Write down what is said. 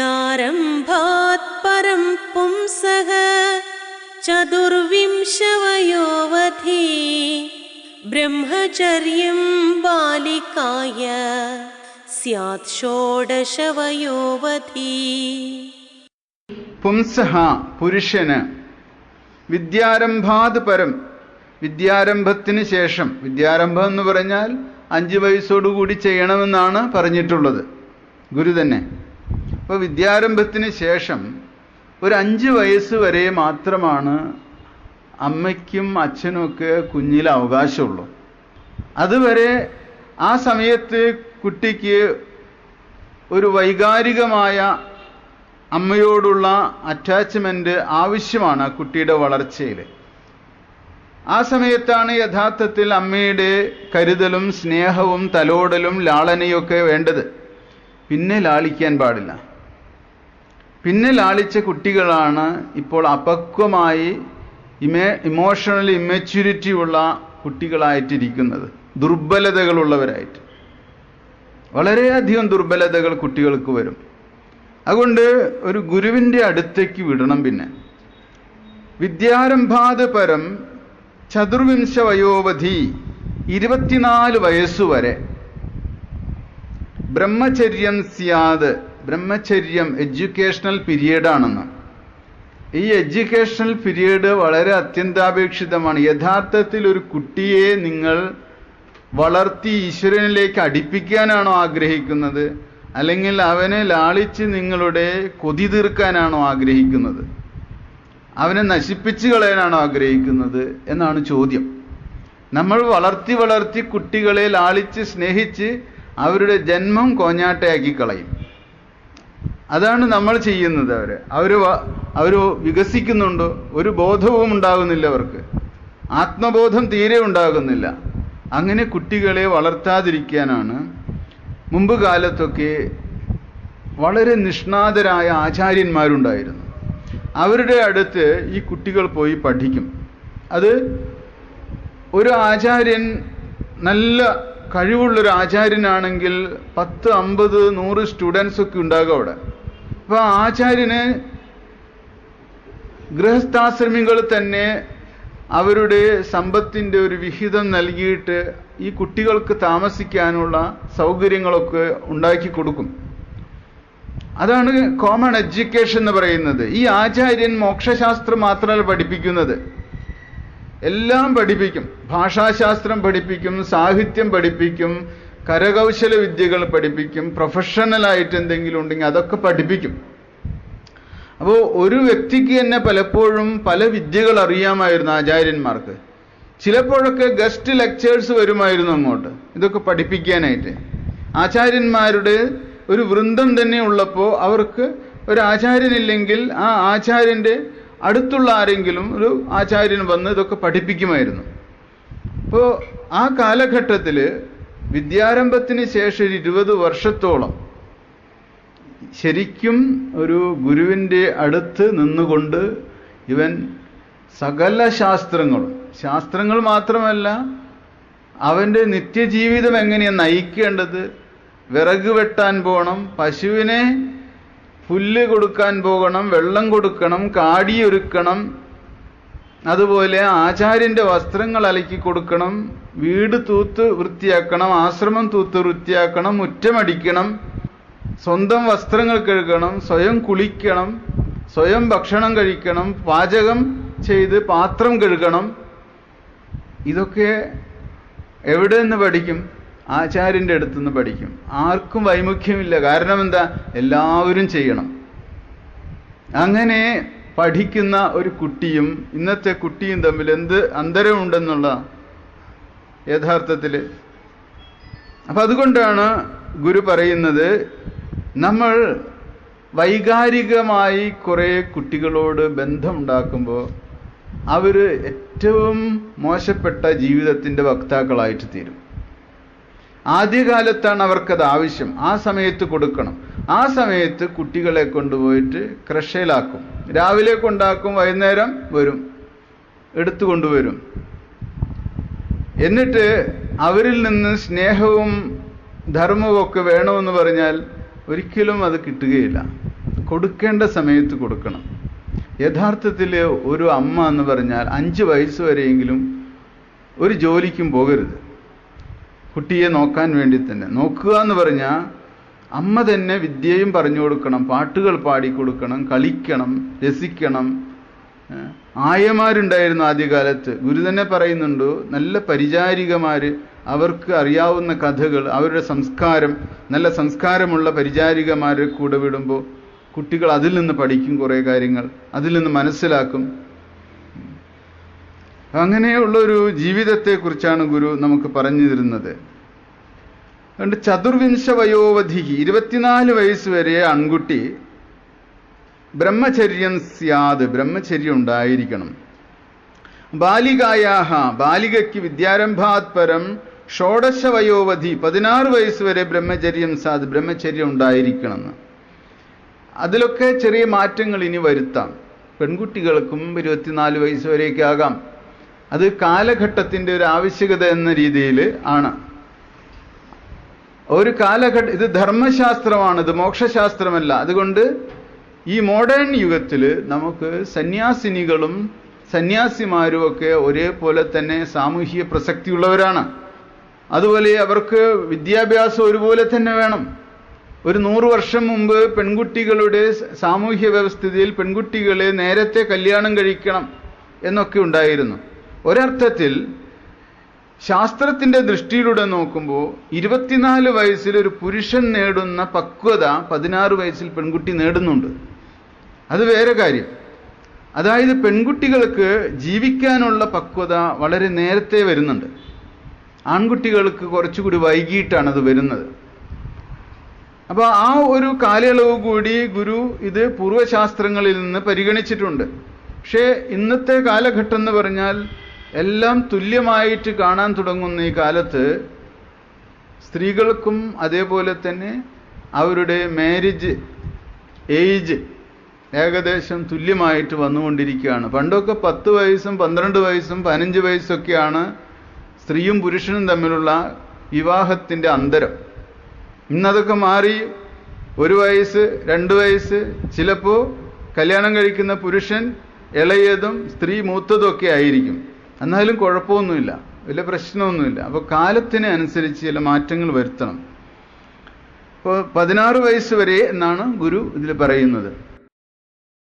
विद्यारम्भात् परं पुंसः चतुर्विंशवयोवधि ब्रह्मचर्यं बालिकाय स्यात् षोडशवयोवधि പുംസഹ പുരുഷന് വിദ്യാരംഭാത് പരം വിദ്യാരംഭത്തിന് ശേഷം വിദ്യാരംഭം എന്ന് പറഞ്ഞാൽ അഞ്ച് വയസ്സോടുകൂടി ചെയ്യണമെന്നാണ് പറഞ്ഞിട്ടുള്ളത് ഗുരു തന്നെ അപ്പോൾ വിദ്യാരംഭത്തിന് ശേഷം ഒരു അഞ്ച് വയസ്സ് വരെ മാത്രമാണ് അമ്മയ്ക്കും അച്ഛനുമൊക്കെ കുഞ്ഞിൽ അവകാശമുള്ളൂ. അതുവരെ ആ സമയത്ത് കുട്ടിക്ക് ഒരു വൈകാരികമായ അമ്മയോടുള്ള അറ്റാച്ച്മെന്റ് ആവശ്യമാണ് കുട്ടിയുടെ വളർച്ചയിൽ ആ സമയത്താണ് യഥാർത്ഥത്തിൽ അമ്മയുടെ കരുതലും സ്നേഹവും തലോടലും ലാളനയൊക്കെ വേണ്ടത്. പിന്നെ ലാളിക്കാൻ പാടില്ല. പിന്നെ ലാളിച്ച കുട്ടികളാണ് ഇപ്പോൾ അപക്വമായി ഇമേ ഇമോഷണൽ ഇമ്മച്യൂരിറ്റി ഉള്ള കുട്ടികളായിട്ടിരിക്കുന്നത്. ദുർബലതകളുള്ളവരായിട്ട്. വളരെയധികം ദുർബലതകൾ കുട്ടികൾക്ക് വരും. അതുകൊണ്ട് ഒരു ഗുരുവിന്റെ അടുത്തേക്ക് വിടണം പിന്നെ. വിദ്യാരംഭാത് പരം ചതുർവിംശ വയോവധി ഇരുപത്തിനാല് വയസ്സുവരെ. ബ്രഹ്മചര്യം സ്യാത് ബ്രഹ്മചര്യം എഡ്യൂക്കേഷണൽ പീരീഡാണെന്ന് ഈ എഡ്യൂക്കേഷണൽ പീരീഡ് വളരെ അത്യന്താപേക്ഷിതമാണ്. യഥാർത്ഥത്തിൽ ഒരു കുട്ടിയെ നിങ്ങൾ വളർത്തി ഈശ്വരനിലേക്ക് അടുപ്പിക്കാനാണോ ആഗ്രഹിക്കുന്നത്? അല്ലെങ്കിൽ അവനെ ലാളിച്ച് നിങ്ങളുടെ കൊതി തീർക്കാനാണോ ആഗ്രഹിക്കുന്നത്? അവനെ നശിപ്പിച്ചു കളയാനാണോ ആഗ്രഹിക്കുന്നത്? എന്നാണ് ചോദ്യം. നമ്മൾ വളർത്തി വളർത്തി കുട്ടികളെ ലാളിച്ച് സ്നേഹിച്ച് അവരുടെ ജന്മം കോഞ്ഞാട്ടയാക്കി കളയും. അതാണ് നമ്മൾ ചെയ്യുന്നത് അവർ അവർ അവർ വികസിക്കുന്നുണ്ടോ? ഒരു ബോധവും ഉണ്ടാകുന്നില്ല അവർക്ക്. ആത്മബോധം തീരെ ഉണ്ടാകുന്നില്ല. അങ്ങനെ കുട്ടികളെ വളർത്താതിരിക്കാനാണ് മുമ്പ് കാലത്തൊക്കെ വളരെ നിഷ്ണാതരായ ആചാര്യന്മാരുണ്ടായിരുന്നു. അവരുടെ അടുത്ത് ഈ കുട്ടികൾ പോയി പഠിക്കും. അത് ഒരു ആചാര്യൻ നല്ല കഴിവുള്ളൊരു ആചാര്യനാണെങ്കിൽ പത്ത് അമ്പത് നൂറ് സ്റ്റുഡൻസ് ഒക്കെ ഉണ്ടാകും അവിടെ. ആ ആചാര്യന് ഗൃഹസ്ഥാശ്രമികൾ തന്നെ അവരുടെ സമ്പത്തിന്റെ ഒരു വിഹിതം നൽകിയിട്ട് ഈ കുട്ടികൾക്ക് താമസിക്കാനുള്ള സൗകര്യങ്ങളൊക്കെ ഉണ്ടാക്കി കൊടുക്കും. അതാണ് കോമൺ എഡ്യൂക്കേഷൻ എന്ന് പറയുന്നത്. ഈ ആചാര്യൻ മോക്ഷശാസ്ത്രം മാത്രമല്ല പഠിപ്പിക്കുന്നത്. എല്ലാം പഠിപ്പിക്കും. ഭാഷാശാസ്ത്രം പഠിപ്പിക്കും സാഹിത്യം പഠിപ്പിക്കും കരകൗശല വിദ്യകൾ പഠിപ്പിക്കും പ്രൊഫഷണലായിട്ട് എന്തെങ്കിലും ഉണ്ടെങ്കിൽ അതൊക്കെ പഠിപ്പിക്കും. അപ്പോൾ ഒരു വ്യക്തിക്ക് തന്നെ പലപ്പോഴും പല വിദ്യകൾ അറിയാമായിരുന്നു ആചാര്യന്മാർക്ക്. ചിലപ്പോഴൊക്കെ ഗസ്റ്റ് ലെക്ചേഴ്സ് വരുമായിരുന്നു അങ്ങോട്ട്. ഇതൊക്കെ പഠിപ്പിക്കാനായിട്ട്. ആചാര്യന്മാരുടെ ഒരു വൃന്ദം തന്നെ ഉള്ളപ്പോൾ അവർക്ക് ഒരു ആചാര്യനില്ലെങ്കിൽ ആ ആചാര്യന്റെ അടുത്തുള്ള ആരെങ്കിലും ഒരു ആചാര്യൻ വന്ന് ഇതൊക്കെ പഠിപ്പിക്കുമായിരുന്നു. അപ്പോൾ ആ കാലഘട്ടത്തിൽ വിദ്യാരംഭത്തിന് ശേഷം ഒരു ഇരുപത് വർഷത്തോളം ശരിക്കും ഒരു ഗുരുവിന്റെ അടുത്ത് നിന്നുകൊണ്ട് ഇവൻ സകല ശാസ്ത്രങ്ങളും ശാസ്ത്രങ്ങൾ മാത്രമല്ല അവന്റെ നിത്യജീവിതം എങ്ങനെയാണ് നയിക്കേണ്ടത്? വിറക് വെട്ടാൻ പോകണം പശുവിനെ പുല്ല് കൊടുക്കാൻ പോകണം വെള്ളം കൊടുക്കണം കാടിയൊരുക്കണം അതുപോലെ ആചാര്യന്റെ വസ്ത്രങ്ങൾ അലക്കി കൊടുക്കണം വീട് തൂത്ത് വൃത്തിയാക്കണം ആശ്രമം തൂത്ത് വൃത്തിയാക്കണം മുറ്റമടിക്കണം സ്വന്തം വസ്ത്രങ്ങൾ കഴുകണം സ്വയം കുളിക്കണം സ്വയം ഭക്ഷണം കഴിക്കണം പാചകം ചെയ്ത് പാത്രം കഴുകണം. ഇതൊക്കെ എവിടെ നിന്ന് പഠിക്കും? ആചാര്യന്റെ അടുത്തു നിന്ന് പഠിക്കും. ആർക്കും വൈമുഖ്യമില്ല. കാരണം എന്താ? എല്ലാവരും ചെയ്യണം. അങ്ങനെ പഠിക്കുന്ന ഒരു കുട്ടിയും ഇന്നത്തെ കുട്ടിയും തമ്മിൽ എന്ത് അന്തരമുണ്ടെന്നുള്ള യഥാർത്ഥത്തിൽ അപ്പം അതുകൊണ്ടാണ് ഗുരു പറയുന്നത് നമ്മൾ വൈകാരികമായി കുറേ കുട്ടികളോട് ബന്ധമുണ്ടാക്കുമ്പോൾ അവർ ഏറ്റവും മോശപ്പെട്ട ജീവിതത്തിന്റെ വക്താക്കളായിട്ട് തീരും. ആദ്യകാലത്താണ് അവർക്കത് ആവശ്യം. ആ സമയത്ത് കൊടുക്കണം. ആ സമയത്ത് കുട്ടികളെ കൊണ്ടുപോയിട്ട് ക്രഷയിലാക്കും രാവിലെ കൊണ്ടാക്കും വൈകുന്നേരം വരും. എടുത്തു കൊണ്ടുവരും. എന്നിട്ട് അവരിൽ നിന്ന് സ്നേഹവും ധർമ്മവും ഒക്കെ വേണമെന്ന് പറഞ്ഞാൽ ഒരിക്കലും അത് കിട്ടുകയില്ല. കൊടുക്കേണ്ട സമയത്ത് കൊടുക്കണം. യഥാർത്ഥത്തിൽ ഒരു അമ്മ എന്ന് പറഞ്ഞാൽ അഞ്ച് വയസ്സ് വരെയെങ്കിലും ഒരു ജോലിക്കും പോകരുത്. കുട്ടിയെ നോക്കാൻ വേണ്ടി തന്നെ. നോക്കുക എന്ന് പറഞ്ഞാൽ അമ്മ തന്നെ വിദ്യയും പറഞ്ഞു കൊടുക്കണം പാട്ടുകൾ പാടിക്കൊടുക്കണം കളിക്കണം രസിക്കണം. ആയമാരുണ്ടായിരുന്നു ആദ്യകാലത്ത്. ഗുരു തന്നെ പറയുന്നുണ്ട് നല്ല പരിചാരികമാർ അവർക്ക് അറിയാവുന്ന കഥകൾ അവരുടെ സംസ്കാരം നല്ല സംസ്കാരമുള്ള പരിചാരികമാരെ കൂടെ വിടുമ്പോൾ കുട്ടികൾ അതിൽ നിന്ന് പഠിക്കും കുറേ കാര്യങ്ങൾ അതിൽ നിന്ന് മനസ്സിലാക്കും. അങ്ങനെയുള്ള ഒരു ജീവിതത്തെക്കുറിച്ചാണ് ഗുരു നമുക്ക് പറഞ്ഞു തരുന്നത്. അതുകൊണ്ട് ചതുർവിംശ വയോവധി ഇരുപത്തിനാല് വയസ്സ് വരെ ആൺകുട്ടി ബ്രഹ്മചര്യം സ്യാത് ബ്രഹ്മചര്യം ഉണ്ടായിരിക്കണം. ബാലികായാഹ ബാലികയ്ക്ക് വിദ്യാരംഭാത്പരം ഷോഡശ വയോവധി പതിനാറ് വയസ്സ് വരെ ബ്രഹ്മചര്യം സാത് ബ്രഹ്മചര്യം ഉണ്ടായിരിക്കണം അതിലൊക്കെ ചെറിയ മാറ്റങ്ങൾ ഇനി വരുത്താം. പെൺകുട്ടികൾക്കും ഇരുപത്തിനാല് വയസ്സ് വരെയൊക്കെ ആകാം. അത് കാലഘട്ടത്തിന്റെ ഒരു ആവശ്യകത എന്ന രീതിയിൽ ആണ്. ഒരു കാലഘട്ട ഇത് ധർമ്മശാസ്ത്രമാണ് ഇത് മോക്ഷശാസ്ത്രമല്ല. അതുകൊണ്ട് ഈ മോഡേൺ യുഗത്തിൽ നമുക്ക് സന്യാസിനികളും സന്യാസിമാരും ഒക്കെ ഒരേപോലെ തന്നെ സാമൂഹിക പ്രസക്തിയുള്ളവരാണ്. അതുപോലെ അവർക്ക് വിദ്യാഭ്യാസം ഒരുപോലെ തന്നെ വേണം. ഒരു നൂറ് വർഷം മുമ്പ് പെൺകുട്ടികളുടെ സാമൂഹ്യ വ്യവസ്ഥിതിയിൽ പെൺകുട്ടികളെ നേരത്തെ കല്യാണം കഴിക്കണം എന്നൊക്കെ ഉണ്ടായിരുന്നു. ഒരർത്ഥത്തിൽ ശാസ്ത്രത്തിന്റെ ദൃഷ്ടിയിലൂടെ നോക്കുമ്പോൾ ഇരുപത്തിനാല് വയസ്സിൽ ഒരു പുരുഷൻ നേടുന്ന പക്വത പതിനാറ് വയസ്സിൽ പെൺകുട്ടി നേടുന്നുണ്ട്. അത് വേറെ കാര്യം. അതായത് പെൺകുട്ടികൾക്ക് ജീവിക്കാനുള്ള പക്വത വളരെ നേരത്തെ വരുന്നുണ്ട്. ആൺകുട്ടികൾക്ക് കുറച്ചുകൂടി വൈകിട്ടാണ് അത് വരുന്നത്. അപ്പോൾ ആ ഒരു കാലയളവ് കൂടി ഗുരു ഇത് പൂർവശാസ്ത്രങ്ങളിൽ നിന്ന് പരിഗണിച്ചിട്ടുണ്ട്. പക്ഷേ ഇന്നത്തെ കാലഘട്ടം എന്ന് പറഞ്ഞാൽ എല്ലാം തുല്യമായിട്ട് കാണാൻ തുടങ്ങുന്ന ഈ കാലത്ത് സ്ത്രീകൾക്കും അതേപോലെ തന്നെ അവരുടെ മാരേജ് ഏജ് ഏകദേശം തുല്യമായിട്ട് വന്നുകൊണ്ടിരിക്കുകയാണ്. പണ്ടൊക്കെ പത്ത് വയസ്സും പന്ത്രണ്ട് വയസ്സും പതിനഞ്ച് വയസ്സൊക്കെയാണ് സ്ത്രീയും പുരുഷനും തമ്മിലുള്ള വിവാഹത്തിന്റെ അന്തരം. ഇന്നതൊക്കെ മാറി ഒരു വയസ്സ് രണ്ട് വയസ്സ് ചിലപ്പോൾ കല്യാണം കഴിക്കുന്ന പുരുഷൻ ഇളയതും സ്ത്രീ മൂത്തതും ഒക്കെ ആയിരിക്കും. എന്നാലും കുഴപ്പമൊന്നുമില്ല. വലിയ പ്രശ്നമൊന്നുമില്ല. അപ്പോൾ കാലത്തിന് അനുസരിച്ച് ചില മാറ്റങ്ങൾ വരുത്തണം. ഇപ്പോൾ പതിനാറ് വയസ്സ് വരെ എന്നാണ് ഗുരു ഇതിൽ പറയുന്നത്.